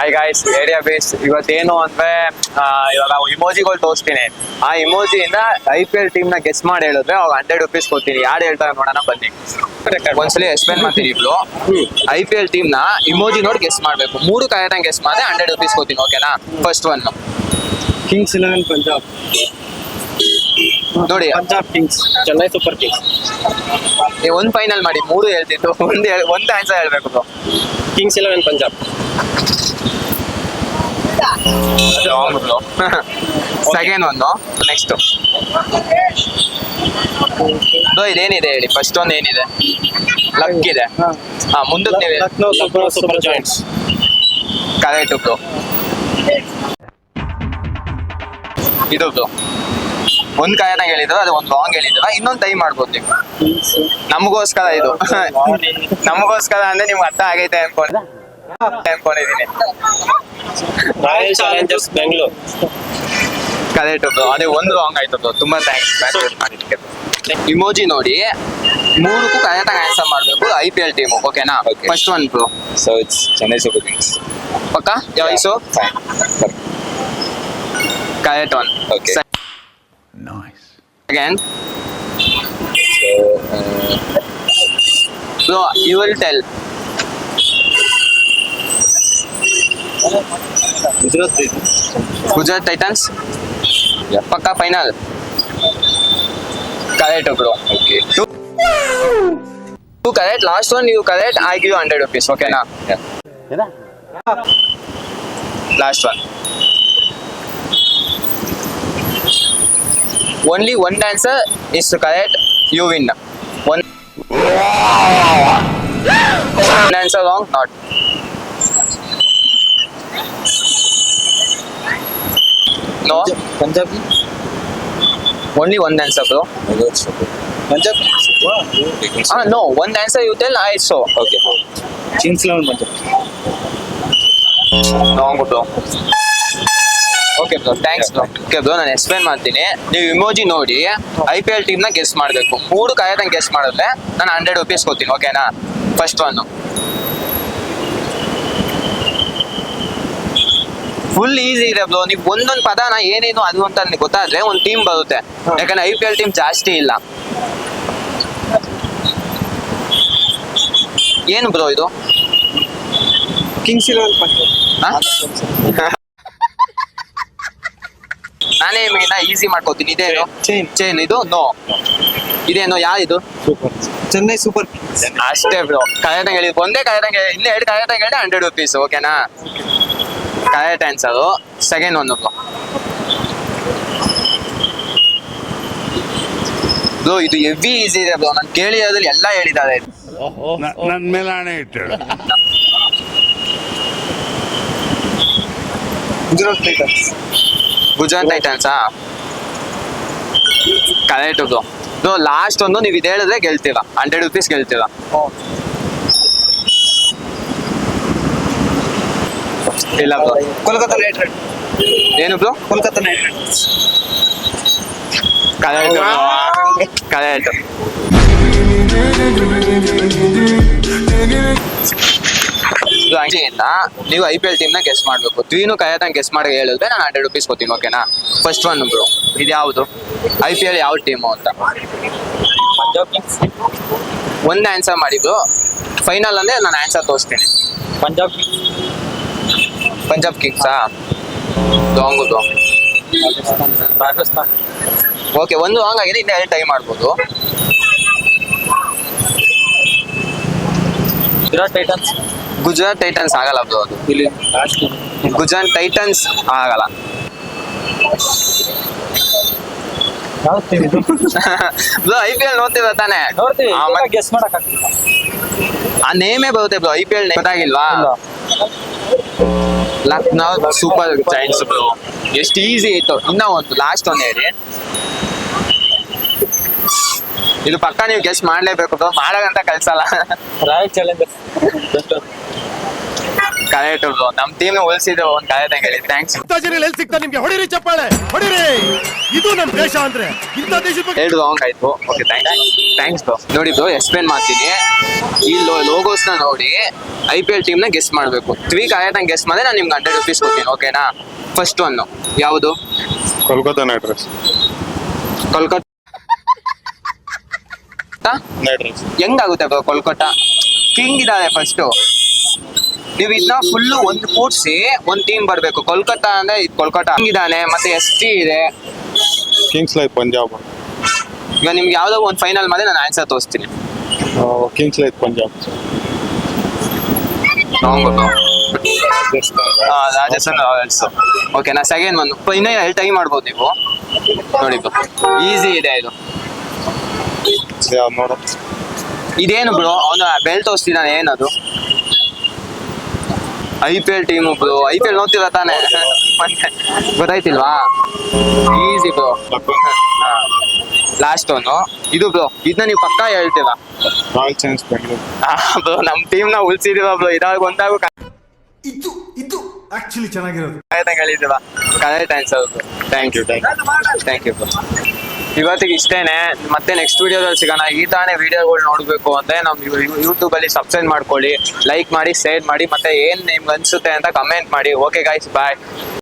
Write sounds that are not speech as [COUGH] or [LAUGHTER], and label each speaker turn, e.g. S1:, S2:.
S1: Hi guys area base ಇವತ್ತೇನು ಅಂದ್ರೆ ಇವಾಗ ಇಮೋಜಿಗಳು ತೋರಿಸ್ತೀನಿ. ಆ ಇಮೋಜಿಯಿಂದ ಐ ಪಿ ಎಲ್ ಟೀಮ್ನ ಗೆಸ್ ಮಾಡಿ ಹೇಳಿದ್ರೆ ಅವಾಗ ಹಂಡ್ರೆಡ್ ರುಪೀಸ್ ಕೊಡ್ತೀನಿ. ಯಾರು ಹೇಳ್ತಾರೆ ನೋಡೋಣ ಬನ್ನಿ. ಒಂದ್ಸಲಿ ಎಕ್ಸ್ಪ್ಲೇನ್ ಮಾಡ್ತೀನಿ ಇಬ್ರು. ಐ ಪಿ ಎಲ್ ಟೀಮ್ನ ಇಮೋಜಿ ನೋಡಿ ಗೆಸ್ ಮಾಡ್ಬೇಕು. ಮೂರು ಕರೆಕ್ಟಾಗಿ ಗೆಸ್ ಮಾಡಿದ್ರೆ ಹಂಡ್ರೆಡ್ ರುಪೀಸ್ ಕೊಡ್ತೀನಿ ಓಕೆನಾ first one
S2: Kings Eleven Punjab
S1: ನೋಡಿ.
S2: Punjab Kings Chennai Super Kings
S1: ನೀವು ಒಂದು ಫೈನಲ್ ಮಾಡಿ ಮೂರು ಹೇಳ್ತಿತ್ತು ಒಂದು ಒಂದು ಆನ್ಸರ್ ಹೇಳ್ಬೇಕು bro
S2: Kings Eleven Punjab
S1: second ಒಂದು ನೆಕ್ಸ್ಟ್ ಇದೇನಿದೆ ಹೇಳಿ? ಫಸ್ಟ್ ಒಂದು ಏನಿದೆ? ಲಕ್ ಇದೆ. ಹಾ. ಮುಂದಕ್ಕೆ ನೀವು
S2: Lucknow Super Super Giants
S1: correct bro ಇದು ಬ್ರೋ ಒಂದ್ ಕಾಯನ ಹೇಳಿದ್ರು ಅದು ಒಂದ್ ಲಾಂಗ್ ಹೇಳಿದ್ರು ಇನ್ನೊಂದ್ ಟೈಮ್ ಮಾಡ್ಬೋದು ನೀವು. ನಮಗೋಸ್ಕರ ಇದು. [LAUGHS] ನಮಗೋಸ್ಕರ ಅಂದ್ರೆ ನಿಮ್ಗೆ ಅರ್ಥ ಆಗೈತೆ ಅನ್ಕೊಂಡೆ ಅನ್ಕೊಂಡಿದೀನಿ
S2: ಬೆಂಗಳೂರು.
S1: ಕರೆಕ್ಟ್ ಅದೇ ಒಂದು ರಾಂಗ್ ಆಯ್ತು ತುಂಬಾ ಥ್ಯಾಂಕ್ಸ್ ಇಮೋಜಿ ನೋಡಿ. ಮೂರಕ್ಕೂ ಕರೆಕ್ಟ್ ಆಗಿ ಆನ್ಸರ್ ಮಾಡ್ಬೇಕು ಐ ಪಿ ಎಲ್ ಟೀಮ್ ಓಕೆನಾ. First one bro
S3: so it's Chennai Super Kings
S1: ಪಕ್ಕ? ಯಾಯ್ಸು. Correct one
S3: Okay.
S4: Nice.
S1: Again
S3: So uh,
S1: bro you will tell
S2: Gujarat
S1: Gujarat Titans
S3: Yeah.
S1: ಪಕ್ಕ final correct bro
S3: okay.
S1: Two correct last one you correct I give hundred rupees ಓಕೆನಾ
S3: Yeah.
S1: Last one only one answer is correct you win one answer wrong not no
S2: Punjab
S1: only one answer bro
S3: Gujarat Super.
S2: Punjab
S1: ಹಾ no one answer you tell I so
S3: Okay.
S2: Kings Eleven Punjab
S1: wrong bro okay bro thanks bro okay bro ನಾನು explain ಮಾಡ್ತೀನಿ. ನೀವು emoji ನೋಡಿ I P L ಟೀಮ್ನ guess ಮಾಡಬೇಕು. ಮೂರು ಕಾಯತಂಗೆ guess ಮಾಡಿದ್ರೆ ನಾನು ಹಂಡ್ರೆಡ್ ರುಪೀಸ್ ಕೊಡ್ತೀನಿ ಓಕೆನಾ ಫಸ್ಟ್ ಒನ್ ಫುಲ್ ಈಸಿ ಇದೆ ಬ್ರೋ ನೀವು ಒಂದೊಂದು ಪದನ ಏನೇನು ಅದು ಅಂತ ನಿಮ್ಗೆ ಗೊತ್ತಾದ್ರೆ ಒಂದು ಟೀಮ್ ಬರುತ್ತೆ. ಯಾಕಂದ್ರೆ ಐ ಪಿ ಎಲ್ ಟೀಮ್ ಜಾಸ್ತಿ ಇಲ್ಲ. ಏನು ಬ್ರೋ ಇದು?
S2: Kings Eleven? [LAUGHS]
S1: ನಾನೇ ನಿಮಗೆ ಈಸಿ ಮಾಡ್ಕೋತೀನಿ. ಇದೇನು?
S2: ಚೈನ್
S1: ಚೈನ್ ಇದು? ನೋ ಇದೇನು? ಯಾ ಇದು?
S2: ಸೂಪರ್ ಚೆನ್ನೈ ಸೂಪರ್
S1: ಅಷ್ಟೇ ಬ್ರೋ ಕರೆಕ್ಟಾಗಿ ಹೇಳಿದ್ ಒಂದೇ ಕರೆಕ್ಟಾಗಿ ಇಲ್ಲ ಎರಡು ಕರೆಕ್ಟಾಗಿ ಹೇಳಿ ಹಂಡ್ರೆಡ್ ರುಪೀಸ್ ಓಕೆನಾ ಕರೆಕ್ಟ್ ಅದು. ಸೆಕೆಂಡ್ ಒಂದು ಬ್ರೋ ಬ್ರೋ ಇದು ಹೆವಿ ಈಸಿ ಇದೆ ಬ್ರೋ ನಾನು ಕೇಳಿರೋದ್ರಲ್ಲಿ ಎಲ್ಲ ಹೇಳಿದ್ದಾರೆ.
S4: ನನ್ನ ಮೇಲೆ ಹಣೆ ಇಟ್ಟು
S2: ಗುಜರಾತ್
S1: ಗುಜರಾತ್ ಟೈಟನ್ಸಾ ಕರೆಕ್ಟ್ ಬ್ರೋ ಬ್ರೋ ಲಾಸ್ಟ್ ಒಂದು ನೀವು ಇದು ಹೇಳಿದ್ರೆ ಗೆಲ್ತೀರಾ ಹಂಡ್ರೆಡ್ ರುಪೀಸ್ ಗೆಲ್ತೀರಾ ಇಲ್ಲ ಬ್ರೋ
S2: ಕೋಲ್ಕತ್ತಾ ನೈಟ್ ರೈಡ್
S1: ಏನು bro
S2: Kolkata Knight Riders
S1: correct correct ಇಂದ ನೀವು ಐ ಪಿ ಎಲ್ ಟೀಮ್ನ ಗೆಸ್ ಮಾಡಬೇಕು. ತ್ರೀನು ಕರೆಕ್ಟಾಗಿ ಗೆಸ್ ಮಾಡಿ ಹೇಳಿದ್ರೆ ನಾನು ಹಂಡ್ರೆಡ್ ರುಪೀಸ್ ಕೊಡ್ತೀನಿ ಓಕೆನಾ ಫಸ್ಟ್ ಒನ್ ಬ್ರೋ ಇದು ಯಾವುದು? ಐ ಪಿ ಎಲ್ ಯಾವ ಟೀಮು ಅಂತ? ಒಂದು ಆನ್ಸರ್ ಮಾಡಿದ್ದು ಫೈನಲ್ ಅಂದ್ರೆ ನಾನು ಆನ್ಸರ್ ತೋರಿಸ್ತೀನಿ.
S2: ಪಂಜಾಬ್
S1: ಪಂಜಾಬ್ ಕಿಂಗ್ಸಾ
S2: ರಾಜಸ್ಥಾನ್ ರಾಜಸ್ಥಾನ್.
S1: ಓಕೆ ಒಂದು ಹಾಂಗ್ ಆಗಿದೆ ಇನ್ನು ಎರಡು ಟೈಮ್ ಮಾಡ್ಬೋದು.
S2: ಗುಜರಾತ್ ಟೈಟನ್ಸ್.
S1: ಗುಜರಾತ್ ಟೈಟನ್ಸ್ ಆಗಲ್ಲ ಬ್ರೋ ಅದು.
S2: ಇಲ್ಲಿ
S1: ಗುಜರಾತ್ ಟೈಟನ್ಸ್ ಆಗಲ್ಲ. ಬ್ರೋ ಐ ಪಿ ಎಲ್ ನೋಡ್ತಿರೋ ತಾನೆ?
S2: ಗೆಸ್ ಮಾಡಕ್
S1: ಆ ನೇಮೇ ಬರುತ್ತೆ bro I P L ಗೊತ್ತಾಗಿಲ್ವಾ? Lucknow Super Giants bro. ಎಷ್ಟು ಈಸಿ ಇತ್ತು. ಇನ್ನ ಒಂದು ಲಾಸ್ಟ್ ಒಂದು ಹೇಳಿ. ಇದು ಪಕ್ಕ ನೀವು ಗೆಸ್ಟ್ ಮಾಡ್ಲೇಬೇಕು ಮಾಡೋದಂತ ಮಾಡಗಂತ ಕಳ್ಸಲ್ಲ.
S2: ರಾಯಲ್ ಚಾಲೆಂಜರ್ಸ್
S1: ಕರೆಕ್ಟ್ ಬ್ರೋ ನಮ್ ಟೀಮ್ ಉಳಿಸಿದ್ರು ಒಂದ್ ಕರೆಕ್ಟ್ ಹೇಳಿ ಥ್ಯಾಂಕ್ಸ್
S5: ಎಲ್ಲಿ ಸಿಗ್ತಾ ನಿಮ್ಗೆ? ಹೊಡಿರಿ ಚಪ್ಪಾಳೆ. ಹೊಡಿರಿ. ಇದು ನಮ್ ದೇಶ ಅಂದ್ರೆ. ಇಂಥ ದೇಶದ ಬಗ್ಗೆ
S1: ಎರಡು ರಾಂಗ್ ಆಯ್ತು. ಓಕೆ ಥ್ಯಾಂಕ್ಸ್ ಥ್ಯಾಂಕ್ಸ್ ಬ್ರೋ ನೋಡಿ ಬ್ರೋ ಎಕ್ಸ್ಪ್ಲೇನ್ ಮಾಡ್ತೀನಿ. ಈ ಲೋಗೋಸ್ನ ನೋಡಿ ಐ ಪಿ ಎಲ್ ಟೀಮ್ನ ಗೆಸ್ಟ್ ಮಾಡ್ಬೇಕು. ತ್ರೀ ನಂಗೆ ಗೆಸ್ಟ್ ಮಾಡಿದ್ರೆ ನಾನು ನಿಮ್ಗೆ ಹಂಡ್ರೆಡ್ ರುಪೀಸ್ ಕೊಡ್ತೀನಿ ಓಕೆನಾ ಫಸ್ಟ್ ಒನ್ ಯಾವುದು?
S6: Kolkata Knight Riders
S1: Kolkata
S6: Riders
S1: ಹೆಂಗಾಗುತ್ತೆ bro Kolkata king ಇದಾರೆ ಫಸ್ಟ್ ನೀವು ಇದನ್ನ ಫುಲ್ಲು ಒಂದು ಕೂಡ್ಸಿ ಒಂದ್ ಟೀಮ್ ಬರ್ಬೇಕು. ಕೋಲ್ಕತ್ತಾ ಅಂದ್ರೆ ಇದು ಕೋಲ್ಕತ್ತಾ ಕಿಂಗ್ ಇದಾನೆ ಮತ್ತೆ ಎಸ್ ಟಿ ಇದೆ.
S6: Kings like Punjab.
S1: ಈಗ ನಿಮ್ಗೆ ಯಾವ್ದೋ ಒಂದು ಫೈನಲ್ ಮಾಡಿ ನಾನು ಆನ್ಸರ್ ತೋರಿಸ್ತೀನಿ.
S6: Kings like Punjab.
S1: Rajasthan. Royals okay ನಾ ಸೆಕೆಂಡ್ ಒಂದು ಇನ್ನೂ ಎರಡು ಟೈಮ್ ಮಾಡ್ಬೋದು ನೀವು. ನೋಡಿ ಈಸಿ ಇದೆ ಇದು.
S6: ನೋಡ
S1: ಇದೇನು ಬ್ರೋ ಅವನು ಬೆಲ್ಟ್ ತೋರಿಸ್ತಿದ್ದಾನೆ ಏನದು? I P L team bro I P L ನೋಡ್ತಿಲ್ಲ ತಾನೆ? ಗೊತ್ತಾಯ್ತಿಲ್ವಾ? ಈಸಿ ಬ್ರೋ ಲಾಸ್ಟ್ ಒಂದು ಇದು ಬ್ರೋ ಇದನ್ನ ನೀವು ಪಕ್ಕಾ ಹೇಳ್ತೀರಾ? ಬ್ರೋ ನಮ್ಮ ಟೀಮ್ನ ಉಳಿಸಿದೀವ ಬ್ರೋ ಇದಾಗ ಒಂದಾಗು
S5: ಇದು ಇದು ಆಕ್ಚುಲಿ ಚೆನ್ನಾಗಿರೋದು.
S1: Correct ಹೇಳಿದೀವ correct answer thank you thank you thank you bro ಇವತ್ತಿಗೆ ಇಷ್ಟೇನೆ. ಮತ್ತೆ ನೆಕ್ಸ್ಟ್ ವಿಡಿಯೋದಲ್ಲಿ ಸಿಗೋಣ. ಈ ತಾನೇ ವಿಡಿಯೋಗಳು ನೋಡಬೇಕು ಅಂದ್ರೆ ನಮ್ಮ ಯೂಟ್ಯೂಬ್ ಅಲ್ಲಿ ಸಬ್ಸ್ಕ್ರೈಬ್ ಮಾಡ್ಕೊಳ್ಳಿ ಲೈಕ್ ಮಾಡಿ ಶೇರ್ ಮಾಡಿ, ಮತ್ತೆ ಏನ್ ನಿಮ್ಗೆ ಅನ್ಸುತ್ತೆ ಅಂತ ಕಮೆಂಟ್ ಮಾಡಿ. ಓಕೆ ಗಾಯ್ಸ್ ಬಾಯ್